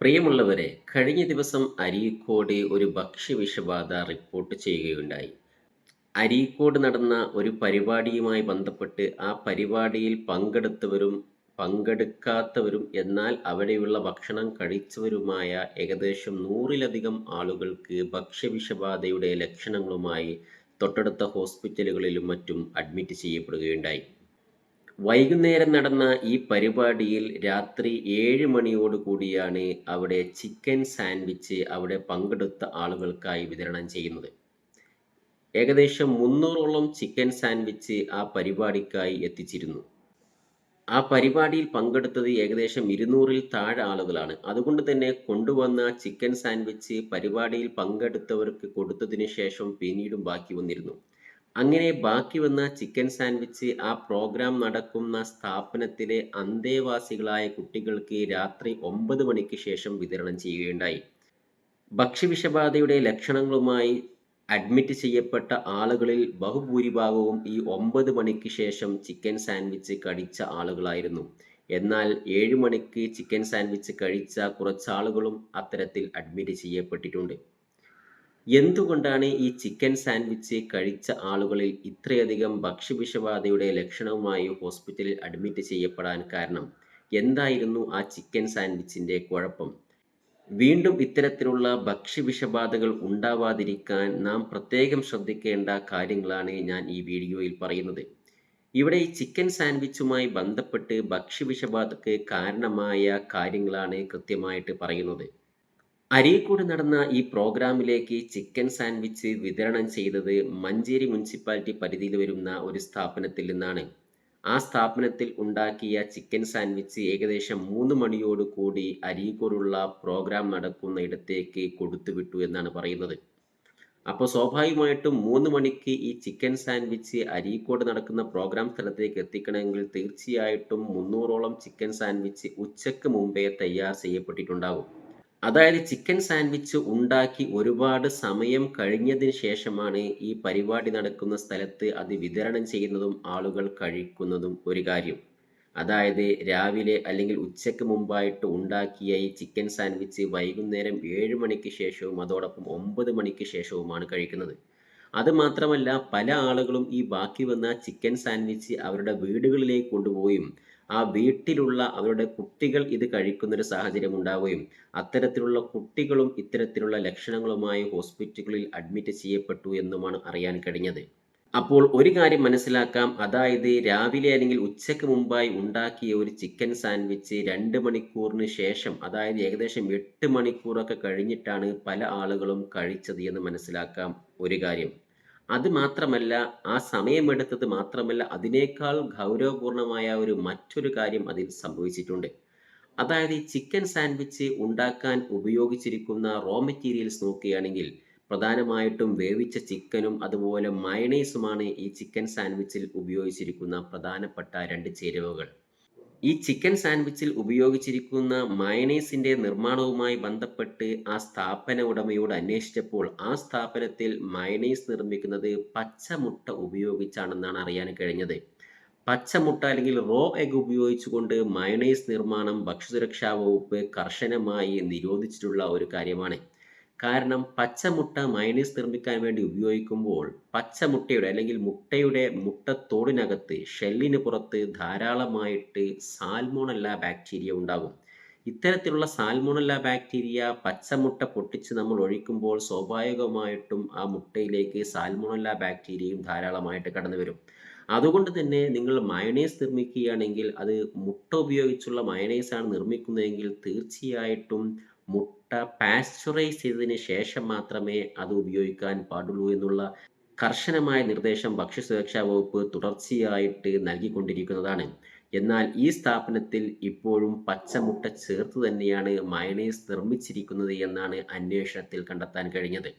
പ്രിയമുള്ളവരെ കഴിഞ്ഞ ദിവസം അരീക്കോട് ഒരു ഭക്ഷ്യവിഷബാധ റിപ്പോർട്ട് ചെയ്യുകയുണ്ടായി. അരീക്കോട് നടന്ന ഒരു പരിപാടിയുമായി ബന്ധപ്പെട്ട് ആ പരിപാടിയിൽ പങ്കെടുത്തവരും പങ്കെടുക്കാത്തവരും എന്നാൽ അവിടെയുള്ള ഭക്ഷണം കഴിച്ചവരുമായ ഏകദേശം നൂറിലധികം ആളുകൾക്ക് ഭക്ഷ്യവിഷബാധയുടെ ലക്ഷണങ്ങളുമായി തൊട്ടടുത്ത ഹോസ്പിറ്റലുകളിലും മറ്റും അഡ്മിറ്റ് ചെയ്യപ്പെടുകയുണ്ടായി. വൈകുന്നേരം നടന്ന ഈ പരിപാടിയിൽ രാത്രി ഏഴ് മണിയോടുകൂടിയാണ് അവിടെ ചിക്കൻ സാൻഡ്വിച്ച് അവിടെ പങ്കെടുത്ത ആളുകൾക്കായി വിതരണം ചെയ്യുന്നത്. ഏകദേശം മുന്നൂറോളം ചിക്കൻ സാൻഡ്വിച്ച് ആ പരിപാടിക്കായി എത്തിച്ചിരുന്നു. ആ പരിപാടിയിൽ പങ്കെടുത്തത് ഏകദേശം ഇരുന്നൂറിൽ താഴെ ആളുകളാണ്. അതുകൊണ്ട് തന്നെ കൊണ്ടുവന്ന ചിക്കൻ സാൻഡ്വിച്ച് പരിപാടിയിൽ പങ്കെടുത്തവർക്ക് കൊടുത്തതിന് ശേഷം പിന്നീടും ബാക്കി വന്നിരുന്നു. അങ്ങനെ ബാക്കി വന്ന ചിക്കൻ സാൻഡ്വിച്ച് ആ പ്രോഗ്രാം നടക്കുന്ന സ്ഥാപനത്തിലെ അന്തേവാസികളായ കുട്ടികൾക്ക് രാത്രി ഒമ്പത് മണിക്ക് ശേഷം വിതരണം ചെയ്യുകയുണ്ടായി. ഭക്ഷ്യവിഷബാധയുടെ ലക്ഷണങ്ങളുമായി അഡ്മിറ്റ് ചെയ്യപ്പെട്ട ആളുകളിൽ ബഹുഭൂരിഭാഗവും ഈ ഒമ്പത് മണിക്ക് ശേഷം ചിക്കൻ സാൻഡ്വിച്ച് കടിച്ച ആളുകളായിരുന്നു. എന്നാൽ ഏഴ് മണിക്ക് ചിക്കൻ സാൻഡ്വിച്ച് കഴിച്ച കുറച്ചാളുകളും അത്തരത്തിൽ അഡ്മിറ്റ് ചെയ്യപ്പെട്ടിട്ടുണ്ട്. എന്തുകൊണ്ടാണ് ഈ ചിക്കൻ സാൻഡ്വിച്ച് കഴിച്ച ആളുകളിൽ ഇത്രയധികം ഭക്ഷ്യവിഷബാധയുടെ ലക്ഷണവുമായി ഹോസ്പിറ്റലിൽ അഡ്മിറ്റ് ചെയ്യപ്പെടാൻ കാരണം? എന്തായിരുന്നു ആ ചിക്കൻ സാൻഡ്വിച്ചിന്റെ കുഴപ്പം? വീണ്ടും ഇത്തരത്തിലുള്ള ഭക്ഷ്യവിഷബാധകൾ ഉണ്ടാവാതിരിക്കാൻ നാം പ്രത്യേകം ശ്രദ്ധിക്കേണ്ട കാര്യങ്ങളാണ് ഞാൻ ഈ വീഡിയോയിൽ പറയുന്നത്. ഇവിടെ ഈ ചിക്കൻ സാൻഡ്വിച്ചുമായി ബന്ധപ്പെട്ട് ഭക്ഷ്യവിഷബാധക്ക് കാരണമായ കാര്യങ്ങളാണ് കൃത്യമായിട്ട് പറയുന്നത്. അരീക്കോട് നടന്ന ഈ പ്രോഗ്രാമിലേക്ക് ചിക്കൻ സാൻഡ്വിച്ച് വിതരണം ചെയ്തത് മഞ്ചേരി മുനിസിപ്പാലിറ്റി പരിധിയിൽ വരുന്ന ഒരു സ്ഥാപനത്തിൽ നിന്നാണ്. ആ സ്ഥാപനത്തിൽ ഉണ്ടാക്കിയ ചിക്കൻ സാൻഡ്വിച്ച് ഏകദേശം മൂന്ന് മണിയോട് കൂടി അരീക്കോടുള്ള പ്രോഗ്രാം നടക്കുന്ന ഇടത്തേക്ക് കൊടുത്തുവിട്ടു എന്നാണ് പറയുന്നത്. അപ്പോൾ സ്വാഭാവികമായിട്ടും മൂന്ന് മണിക്ക് ഈ ചിക്കൻ സാൻഡ്വിച്ച് അരീക്കോട് നടക്കുന്ന പ്രോഗ്രാം സ്ഥലത്തേക്ക് എത്തിക്കണമെങ്കിൽ തീർച്ചയായിട്ടും മുന്നൂറോളം ചിക്കൻ സാൻഡ്വിച്ച് ഉച്ചയ്ക്ക് മുമ്പേ തയ്യാർ ചെയ്യപ്പെട്ടിട്ടുണ്ടാകും അതായത് ചിക്കൻ സാൻഡ്വിച്ച് ഉണ്ടാക്കി ഒരുപാട് സമയം കഴിഞ്ഞതിന് ശേഷമാണ് ഈ പരിപാടി നടക്കുന്ന സ്ഥലത്ത് അത് വിതരണം ചെയ്യുന്നതും ആളുകൾ കഴിക്കുന്നതും ഒരു കാര്യം. അതായത് രാവിലെ അല്ലെങ്കിൽ ഉച്ചയ്ക്ക് മുമ്പായിട്ട് ഉണ്ടാക്കിയ ഈ ചിക്കൻ സാൻഡ്വിച്ച് വൈകുന്നേരം ഏഴ് മണിക്ക് ശേഷവും അതോടൊപ്പം ഒമ്പത് മണിക്ക് ശേഷവുമാണ് കഴിക്കുന്നത്. അതുമാത്രമല്ല പല ആളുകളും ഈ ബാക്കി വന്ന ചിക്കൻ സാൻഡ്വിച്ച് അവരുടെ വീടുകളിലേക്ക് കൊണ്ടുപോയും ആ വീട്ടിലുള്ള അവരുടെ കുട്ടികൾ ഇത് കഴിക്കുന്നൊരു സാഹചര്യം ഉണ്ടാവുകയും അത്തരത്തിലുള്ള കുട്ടികളും ഇത്തരത്തിലുള്ള ലക്ഷണങ്ങളുമായി ഹോസ്പിറ്റലുകളിൽ അഡ്മിറ്റ് ചെയ്യപ്പെട്ടു എന്നുമാണ് അറിയാൻ കഴിഞ്ഞത്. അപ്പോൾ ഒരു കാര്യം മനസ്സിലാക്കാം. അതായത് രാവിലെ അല്ലെങ്കിൽ ഉച്ചയ്ക്ക് മുമ്പായി ഉണ്ടാക്കിയ ഒരു ചിക്കൻ സാൻഡ്വിച്ച് രണ്ട് മണിക്കൂറിന് ശേഷം അതായത് ഏകദേശം എട്ട് മണിക്കൂറൊക്കെ കഴിഞ്ഞിട്ടാണ് പല ആളുകളും കഴിച്ചത് എന്ന് മനസ്സിലാക്കാം ഒരു കാര്യം. അത് മാത്രമല്ല ആ സമയമെടുത്തത് മാത്രമല്ല അതിനേക്കാൾ ഗൗരവപൂർണമായ ഒരു മറ്റൊരു കാര്യം അതിൽ സംഭവിച്ചിട്ടുണ്ട്. അതായത് ഈ ചിക്കൻ സാൻഡ്വിച്ച് ഉണ്ടാക്കാൻ ഉപയോഗിച്ചിരിക്കുന്ന റോ മെറ്റീരിയൽസ് നോക്കുകയാണെങ്കിൽ പ്രധാനമായിട്ടും വേവിച്ച ചിക്കനും അതുപോലെ മയണൈസുമാണ് ഈ ചിക്കൻ സാൻഡ്വിച്ചിൽ ഉപയോഗിച്ചിരിക്കുന്ന പ്രധാനപ്പെട്ട രണ്ട് ചേരുവകൾ. ഈ ചിക്കൻ സാൻഡ്വിച്ചിൽ ഉപയോഗിച്ചിരിക്കുന്ന മയണൈസിന്റെ നിർമ്മാണവുമായി ബന്ധപ്പെട്ട് ആ സ്ഥാപന ഉടമയോട് അന്വേഷിച്ചപ്പോൾ ആ സ്ഥാപനത്തിൽ മയണൈസ് നിർമ്മിക്കുന്നത് പച്ചമുട്ട ഉപയോഗിച്ചാണെന്നാണ് അറിയാൻ കഴിഞ്ഞത്. പച്ചമുട്ട അല്ലെങ്കിൽ റോ എഗ് ഉപയോഗിച്ചുകൊണ്ട് മയണൈസ് നിർമ്മാണം ഭക്ഷ്യസുരക്ഷാ വകുപ്പ് കർശനമായി നിരോധിച്ചിട്ടുള്ള ഒരു കാര്യമാണ്. കാരണം പച്ചമുട്ട മയണീസ് നിർമ്മിക്കാൻ വേണ്ടി ഉപയോഗിക്കുമ്പോൾ പച്ചമുട്ടയുടെ അല്ലെങ്കിൽ മുട്ടയുടെ മുട്ടത്തോടിനകത്ത് ഷെല്ലിന് പുറത്ത് ധാരാളമായിട്ട് സാൽമോണല്ല ബാക്ടീരിയ ഉണ്ടാകും. ഇത്തരത്തിലുള്ള സാൽമോണല്ല ബാക്ടീരിയ പച്ചമുട്ട പൊട്ടിച്ച് നമ്മൾ ഒഴിക്കുമ്പോൾ സ്വാഭാവികമായിട്ടും ആ മുട്ടയിലേക്ക് സാൽമോണല്ല ബാക്ടീരിയയും ധാരാളമായിട്ട് കടന്നു വരും. അതുകൊണ്ട് തന്നെ നിങ്ങൾ മയണൈസ് നിർമ്മിക്കുകയാണെങ്കിൽ അത് മുട്ട ഉപയോഗിച്ചുള്ള മയണൈസാണ് നിർമ്മിക്കുന്നതെങ്കിൽ തീർച്ചയായിട്ടും മുട്ട പാസ്ചറൈസ് ചെയ്തതിന് ശേഷം മാത്രമേ അത് ഉപയോഗിക്കാൻ പാടുള്ളൂ എന്നുള്ള കർശനമായ നിർദ്ദേശം ഭക്ഷ്യസുരക്ഷാ വകുപ്പ് തുടർച്ചയായിട്ട് നൽകിക്കൊണ്ടിരിക്കുന്നതാണ്. എന്നാൽ ഈ സ്ഥാപനത്തിൽ ഇപ്പോഴും പച്ചമുട്ട ചേർത്ത് തന്നെയാണ് മയണൈസ് നിർമ്മിച്ചിരിക്കുന്നത് എന്നാണ് അന്വേഷണത്തിൽ കണ്ടെത്താൻ കഴിഞ്ഞത്.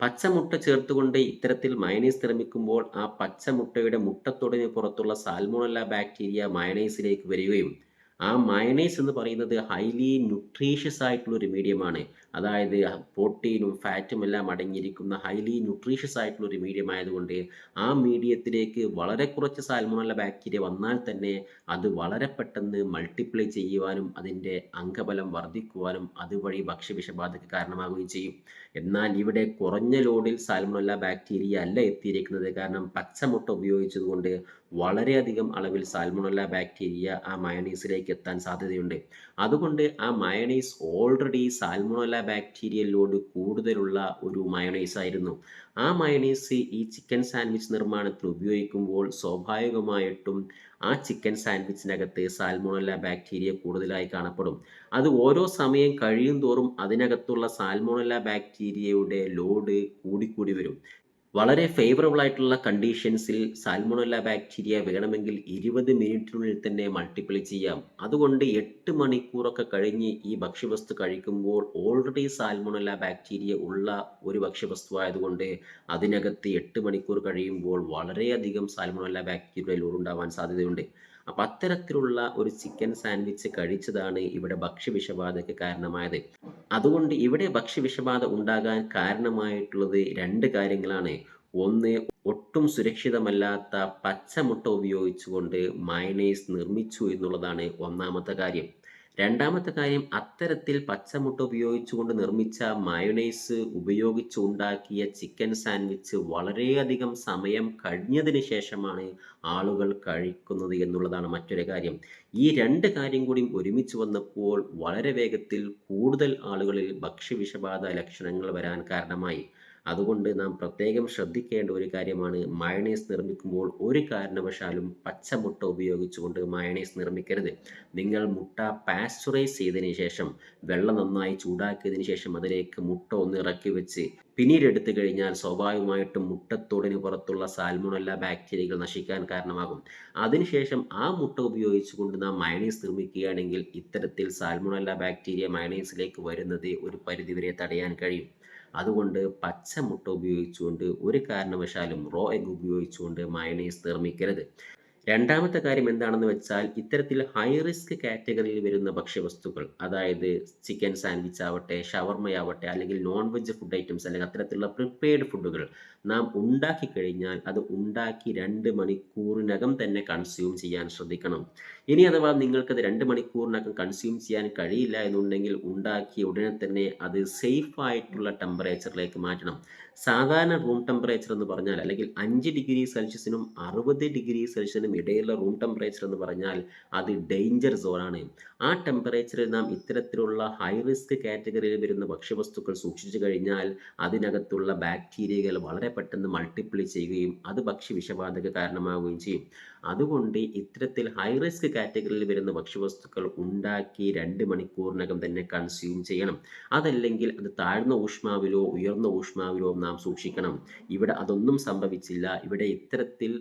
പച്ചമുട്ട ചേർത്തുകൊണ്ട് ഇത്തരത്തിൽ മയണൈസ് നിർമ്മിക്കുമ്പോൾ ആ പച്ചമുട്ടയുടെ മുട്ടത്തൊടിന് പുറത്തുള്ള സാൽമോണല്ല ബാക്ടീരിയ മയണൈസിലേക്ക് വരികയും ആ മയണൈസ് എന്ന് പറയുന്നത് ഹൈലി ന്യൂട്രീഷ്യസ് ആയിട്ടുള്ള ഒരു മീഡിയമാണ് അതായത് പ്രോട്ടീനും ഫാറ്റും എല്ലാം അടങ്ങിയിരിക്കുന്ന ഹൈലി ന്യൂട്രീഷ്യസ് ആയിട്ടുള്ള ഒരു മീഡിയം ആയതുകൊണ്ട് ആ മീഡിയത്തിലേക്ക് വളരെ കുറച്ച് സാൽമോണല്ല ബാക്ടീരിയ വന്നാൽ തന്നെ അത് വളരെ പെട്ടെന്ന് മൾട്ടിപ്ലൈ ചെയ്യുവാനും അതിന്റെ അംഗബലം വർദ്ധിക്കുവാനും അതുവഴി ഭക്ഷ്യവിഷബാധയ്ക്ക് കാരണമാകുകയും ചെയ്യും. എന്നാൽ ഇവിടെ കുറഞ്ഞ ലോഡിൽ സാൽമോണല്ല ബാക്ടീരിയ അല്ല എത്തിയിരിക്കുന്നത്. കാരണം പച്ചമുട്ട ഉപയോഗിച്ചതുകൊണ്ട് വളരെയധികം അളവിൽ സാൽമോണല്ല ബാക്ടീരിയ ആ മയണീസിലേക്ക് എത്താൻ സാധ്യതയുണ്ട്. അതുകൊണ്ട് ആ mayonnaise already salmonella bacteria load കൂടുതലുള്ള ഒരു മയണൈസ് ആയിരുന്നു. ആ മയണൈസ് ഈ ചിക്കൻ സാൻഡ്വിച്ച് നിർമ്മാണത്തിൽ ഉപയോഗിക്കുമ്പോൾ സ്വാഭാവികമായിട്ടും ആ ചിക്കൻ സാൻഡ്വിച്ചിനകത്ത് സാൽമോണല്ല ബാക്ടീരിയ കൂടുതലായി കാണപ്പെടും. അത് ഓരോ സമയം കഴിയും തോറും അതിനകത്തുള്ള സാൽമോണല്ല ബാക്ടീരിയയുടെ ലോഡ് കൂടിക്കൂടി വരും. വളരെ ഫേവറബിൾ ആയിട്ടുള്ള കണ്ടീഷൻസിൽ സാൽമോണല്ല ബാക്ടീരിയ വേണമെങ്കിൽ ഇരുപത് മിനിറ്റിനുള്ളിൽ തന്നെ മൾട്ടിപ്ലൈ ചെയ്യാം. അതുകൊണ്ട് എട്ട് മണിക്കൂറൊക്കെ കഴിഞ്ഞ് ഈ ഭക്ഷ്യവസ്തു കഴിക്കുമ്പോൾ ഓൾറെഡി സാൽമോണല്ല ബാക്ടീരിയ ഉള്ള ഒരു ഭക്ഷ്യവസ്തു ആയതുകൊണ്ട് അതിനകത്ത് എട്ട് മണിക്കൂർ കഴിയുമ്പോൾ വളരെയധികം സാൽമോണല്ല ബാക്ടീരിയ ഉണ്ടാവാൻ സാധ്യതയുണ്ട്. അപ്പം അത്തരത്തിലുള്ള ഒരു ചിക്കൻ സാൻഡ്വിച്ച് കഴിച്ചതാണ് ഇവിടെ ഭക്ഷ്യവിഷബാധയ്ക്ക് കാരണമായത്. അതുകൊണ്ട് ഇവിടെ ഭക്ഷ്യവിഷബാധ ഉണ്ടാകാൻ കാരണമായിട്ടുള്ളത് രണ്ട് കാര്യങ്ങളാണ്. ഒന്ന് ഒട്ടും സുരക്ഷിതമല്ലാത്ത പച്ചമുട്ട ഉപയോഗിച്ചുകൊണ്ട് മയണൈസ് നിർമ്മിച്ചു എന്നുള്ളതാണ് ഒന്നാമത്തെ കാര്യം. രണ്ടാമത്തെ കാര്യം അത്തരത്തിൽ പച്ചമുട്ട ഉപയോഗിച്ചുകൊണ്ട് നിർമ്മിച്ച മയോണൈസ് ഉപയോഗിച്ച് ഉണ്ടാക്കിയ ചിക്കൻ സാൻഡ്വിച്ച് വളരെയധികം സമയം കഴിഞ്ഞതിന് ശേഷമാണ് ആളുകൾ കഴിക്കുന്നത് എന്നുള്ളതാണ് മറ്റൊരു കാര്യം. ഈ രണ്ട് കാര്യം കൂടി ഒരുമിച്ച് വന്നപ്പോൾ വളരെ വേഗത്തിൽ കൂടുതൽ ആളുകളിൽ ഭക്ഷ്യവിഷബാധ ലക്ഷണങ്ങൾ വരാൻ കാരണമായി. അതുകൊണ്ട് നാം പ്രത്യേകം ശ്രദ്ധിക്കേണ്ട ഒരു കാര്യമാണ് മയണൈസ് നിർമ്മിക്കുമ്പോൾ ഒരു കാരണവശാലും പച്ചമുട്ട ഉപയോഗിച്ചുകൊണ്ട് മയണൈസ് നിർമ്മിക്കരുത്. നിങ്ങൾ മുട്ട പാസ്ചറൈസ് ചെയ്തതിന് ശേഷം വെള്ളം നന്നായി ചൂടാക്കിയതിന് ശേഷം അതിലേക്ക് മുട്ട ഒന്ന് ഇറക്കി വെച്ച് പിന്നീട് എടുത്തു കഴിഞ്ഞാൽ സ്വാഭാവികമായിട്ടും മുട്ടത്തോടിന് പുറത്തുള്ള സാൽമോണല്ല ബാക്ടീരിയകൾ നശിക്കാൻ കാരണമാകും. അതിനുശേഷം ആ മുട്ട ഉപയോഗിച്ചുകൊണ്ട് നാം മയണൈസ് നിർമ്മിക്കുകയാണെങ്കിൽ ഇത്തരത്തിൽ സാൽമോണല്ല ബാക്ടീരിയ മയണൈസിലേക്ക് വരുന്നത് ഒരു പരിധിവരെ തടയാൻ കഴിയും. അതുകൊണ്ട് പച്ച മുട്ട ഉപയോഗിച്ചുകൊണ്ട് ഒരു കാരണവശാലും റോ എഗ് ഉപയോഗിച്ചുകൊണ്ട് മയണൈസ് നിർമ്മിക്കരുത്. രണ്ടാമത്തെ കാര്യം എന്താണെന്ന് വെച്ചാൽ ഇത്തരത്തിൽ ഹൈ റിസ്ക് കാറ്റഗറിയിൽ വരുന്ന ഭക്ഷ്യവസ്തുക്കൾ അതായത് ചിക്കൻ സാൻഡ്വിച്ച് ആവട്ടെ ഷവർമയാവട്ടെ അല്ലെങ്കിൽ നോൺ വെജ് ഫുഡ് ഐറ്റംസ് അല്ലെങ്കിൽ അത്തരത്തിലുള്ള പ്രിപ്പയർഡ് ഫുഡുകൾ നാം ഉണ്ടാക്കി കഴിഞ്ഞാൽ അത് ഉണ്ടാക്കി രണ്ട് മണിക്കൂറിനകം തന്നെ കൺസ്യൂം ചെയ്യാൻ ശ്രദ്ധിക്കണം. ഇനി അഥവാ നിങ്ങൾക്ക് നിങ്ങൾക്കത് രണ്ട് മണിക്കൂറിനകം കൺസ്യൂം ചെയ്യാൻ കഴിയില്ല എന്നുണ്ടെങ്കിൽ ഉണ്ടാക്കി ഉടനെ തന്നെ അത് സേഫ് ആയിട്ടുള്ള ടെമ്പറേച്ചറിലേക്ക് മാറ്റണം. സാധാരണ റൂം ടെമ്പറേച്ചർ എന്ന് പറഞ്ഞാൽ അല്ലെങ്കിൽ അഞ്ച് ഡിഗ്രി സെൽഷ്യസിനും അറുപത് ഡിഗ്രി സെൽഷ്യസിനും ഇടയിലുള്ള റൂം ടെമ്പറേച്ചർ എന്ന് പറഞ്ഞാൽ അത് ഡേഞ്ചർ സോണാണ് ആ ടെമ്പറേച്ചറിൽ നാം ഇത്തരത്തിലുള്ള ഹൈ റിസ്ക് കാറ്റഗറിയിൽ വരുന്ന ഭക്ഷ്യവസ്തുക്കൾ സൂക്ഷിച്ചു കഴിഞ്ഞാൽ അതിനകത്തുള്ള ബാക്ടീരിയകൾ വളരെ പെട്ടെന്ന് മൾട്ടിപ്ലൈ ചെയ്യുകയും അത് ഭക്ഷ്യ വിഷബാധക കാരണമാവുകയും ചെയ്യും. അതുകൊണ്ട് ഇത്തരത്തിൽ ഹൈ റിസ്ക് കാറ്റഗറിയിൽ വരുന്ന ഭക്ഷ്യവസ്തുക്കൾ ഉണ്ടാക്കി രണ്ട് മണിക്കൂറിനകം തന്നെ കൺസ്യൂം ചെയ്യണം. അതല്ലെങ്കിൽ അത് താഴ്ന്ന ഊഷ്മാവിലോ ഉയർന്ന ഊഷ്മാവിലോ നാം സൂക്ഷിക്കണം. ഇവിടെ അതൊന്നും സംഭവിച്ചില്ല. ഇവിടെ ഇത്തരത്തിൽ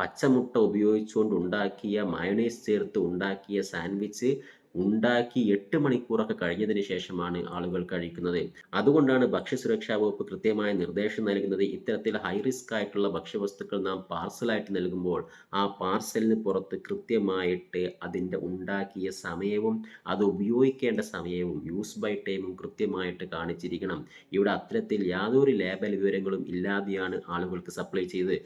പച്ചമുട്ട ഉപയോഗിച്ചുകൊണ്ട് ഉണ്ടാക്കിയ മയണൈസ് ചേർത്ത് ഉണ്ടാക്കിയ സാൻഡ്വിച്ച് ഉണ്ടാക്കി എട്ട് മണിക്കൂറൊക്കെ കഴിഞ്ഞതിന് ശേഷമാണ് ആളുകൾ കഴിക്കുന്നത്. അതുകൊണ്ടാണ് ഭക്ഷ്യസുരക്ഷാ വകുപ്പ് കൃത്യമായ നിർദ്ദേശം നൽകുന്നത്. ഇത്തരത്തിൽ ഹൈ റിസ്ക് ആയിട്ടുള്ള ഭക്ഷ്യവസ്തുക്കൾ നാം പാർസലായിട്ട് നൽകുമ്പോൾ ആ പാർസലിന് പുറത്ത് കൃത്യമായിട്ട് അതിന്റെ ഉണ്ടാക്കിയ സമയവും അത് ഉപയോഗിക്കേണ്ട സമയവും യൂസ് ബൈ ടൈമും കൃത്യമായിട്ട് കാണിച്ചിരിക്കണം. ഇവിടെ അത്തരത്തിൽ യാതൊരു ലേബൽ വിവരങ്ങളും ഇല്ലാതെയാണ് ആളുകൾക്ക് സപ്ലൈ ചെയ്തത്.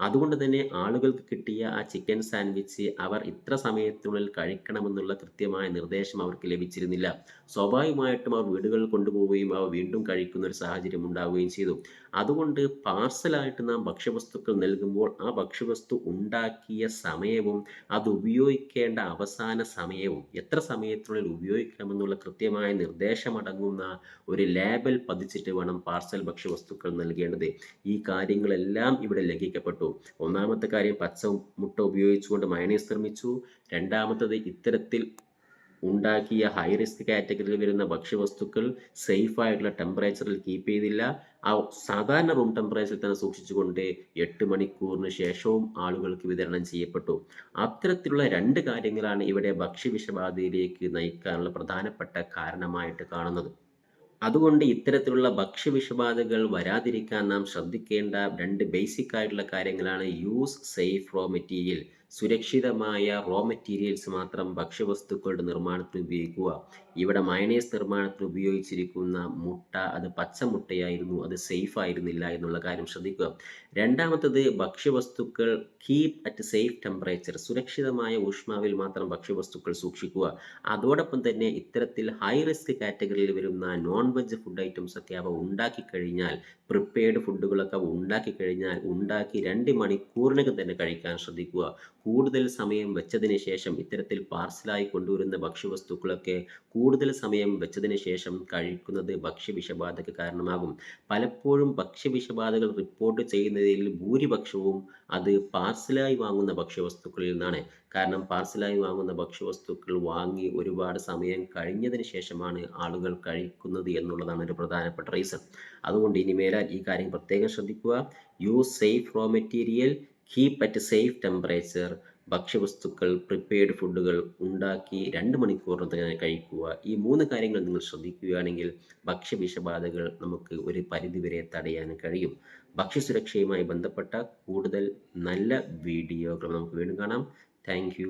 അതുകൊണ്ട് തന്നെ ആളുകൾക്ക് കിട്ടിയ ആ ചിക്കൻ സാൻഡ്വിച്ച് അവർ ഇത്ര സമയത്തിനുള്ളിൽ കഴിക്കണമെന്നുള്ള കൃത്യമായ നിർദ്ദേശം അവർക്ക് ലഭിച്ചിരുന്നില്ല. സ്വാഭാവികമായിട്ടും അവർ വീടുകളിൽ കൊണ്ടുപോവുകയും അവ വീണ്ടും കഴിക്കുന്ന ഒരു സാഹചര്യം ഉണ്ടാവുകയും ചെയ്തു. അതുകൊണ്ട് പാർസലായിട്ട് നാം ഭക്ഷ്യവസ്തുക്കൾ നൽകുമ്പോൾ ആ ഭക്ഷ്യവസ്തു ഉണ്ടാക്കിയ സമയവും അത് ഉപയോഗിക്കേണ്ട അവസാന സമയവും എത്ര സമയത്തിനുള്ളിൽ ഉപയോഗിക്കണമെന്നുള്ള കൃത്യമായ നിർദ്ദേശമടങ്ങുന്ന ഒരു ലേബൽ പതിച്ചിട്ട് വേണം പാർസൽ ഭക്ഷ്യവസ്തുക്കൾ നൽകേണ്ടത്. ഈ കാര്യങ്ങളെല്ലാം ഇവിടെ ലംഘിക്കപ്പെട്ടു. ഒന്നാമത്തെ കാര്യം പച്ച മുട്ട ഉപയോഗിച്ചുകൊണ്ട് മയണീസ് നിർമ്മിച്ചു. രണ്ടാമത്തത് ഇത്തരത്തിൽ ഉണ്ടാക്കിയ ഹൈ റിസ്ക് കാറ്റഗറിയിൽ വരുന്ന ഭക്ഷ്യവസ്തുക്കൾ സേഫ് ആയിട്ടുള്ള ടെമ്പറേച്ചറിൽ കീപ്പ് ചെയ്തില്ല. ആ സാധാരണ റൂം ടെമ്പറേച്ചറിൽ തന്നെ സൂക്ഷിച്ചുകൊണ്ട് എട്ട് മണിക്കൂറിന് ശേഷവും ആളുകൾക്ക് വിതരണം ചെയ്യപ്പെട്ടു. അത്തരത്തിലുള്ള രണ്ട് കാര്യങ്ങളാണ് ഇവിടെ ഭക്ഷ്യവിഷബാധയിലേക്ക് നയിക്കാനുള്ള പ്രധാനപ്പെട്ട കാരണമായിട്ട് കാണുന്നത്. അതുകൊണ്ട് ഇത്തരത്തിലുള്ള ഭക്ഷ്യവിഷബാധകൾ വരാതിരിക്കാൻ നാം ശ്രദ്ധിക്കേണ്ട രണ്ട് ബേസിക് ആയിട്ടുള്ള കാര്യങ്ങളാണ് യൂസ് സേഫ് റോ മെറ്റീരിയൽ സുരക്ഷിതമായ റോ മെറ്റീരിയൽസ് മാത്രം ഭക്ഷ്യവസ്തുക്കളുടെ നിർമ്മാണത്തിന് ഉപയോഗിക്കുക. ഇവിടെ മയണൈസ് നിർമ്മാണത്തിന് ഉപയോഗിച്ചിരിക്കുന്ന മുട്ട അത് പച്ച മുട്ടയായിരുന്നു അത് സേഫ് ആയിരുന്നില്ല എന്നുള്ള കാര്യം ശ്രദ്ധിക്കുക. രണ്ടാമത്തത് ഭക്ഷ്യവസ്തുക്കൾ കീപ് അറ്റ് സേഫ് ടെമ്പറേച്ചർ സുരക്ഷിതമായ ഊഷ്മാവിൽ മാത്രം ഭക്ഷ്യവസ്തുക്കൾ സൂക്ഷിക്കുക. അതോടൊപ്പം തന്നെ ഇത്തരത്തിൽ ഹൈ റിസ്ക് കാറ്റഗറിയിൽ വരുന്ന നോൺ വെജ് ഫുഡ് ഐറ്റംസ് ഒക്കെ അവ ഉണ്ടാക്കി കഴിഞ്ഞാൽ പ്രിപ്പയർഡ് ഫുഡുകളൊക്കെ ഉണ്ടാക്കി കഴിഞ്ഞാൽ ഉണ്ടാക്കി രണ്ട് മണിക്കൂറിനകം തന്നെ കഴിക്കാൻ ശ്രദ്ധിക്കുക. കൂടുതൽ സമയം വെച്ചതിന് ശേഷം ഇത്തരത്തിൽ പാർസലായി കൊണ്ടുവരുന്ന ഭക്ഷ്യവസ്തുക്കളൊക്കെ കൂടുതൽ സമയം വെച്ചതിന് ശേഷം കഴിക്കുന്നത് ഭക്ഷ്യവിഷബാധയ്ക്ക് കാരണമാകും. പലപ്പോഴും ഭക്ഷ്യവിഷബാധകൾ റിപ്പോർട്ട് ചെയ്യുന്നതിൽ ഭൂരിപക്ഷവും അത് പാർസലായി വാങ്ങുന്ന ഭക്ഷ്യവസ്തുക്കളിൽ നിന്നാണ്. കാരണം പാർസലായി വാങ്ങുന്ന ഭക്ഷ്യവസ്തുക്കൾ വാങ്ങി ഒരുപാട് സമയം കഴിഞ്ഞതിന് ശേഷമാണ് ആളുകൾ കഴിക്കുന്നത് എന്നുള്ളതാണ് ഒരു പ്രധാനപ്പെട്ട റീസൺ അതുകൊണ്ട് ഇനി മേലാൽ ഈ കാര്യം പ്രത്യേകം ശ്രദ്ധിക്കുക. Use safe raw material keep at safe temperature ഭക്ഷ്യവസ്തുക്കൾ പ്രിപ്പയർഡ് ഫുഡുകൾ ഉണ്ടാക്കി രണ്ട് മണിക്കൂറിനകം കഴിക്കുക. ഈ മൂന്ന് കാര്യങ്ങൾ നിങ്ങൾ ശ്രദ്ധിക്കുകയാണെങ്കിൽ ഭക്ഷ്യവിഷബാധകൾ നമുക്ക് ഒരു പരിധിവരെ തടയാൻ കഴിയും. ഭക്ഷ്യസുരക്ഷയുമായി ബന്ധപ്പെട്ട കൂടുതൽ നല്ല വീഡിയോകൾ നമുക്ക് വീണ്ടും കാണാം. താങ്ക്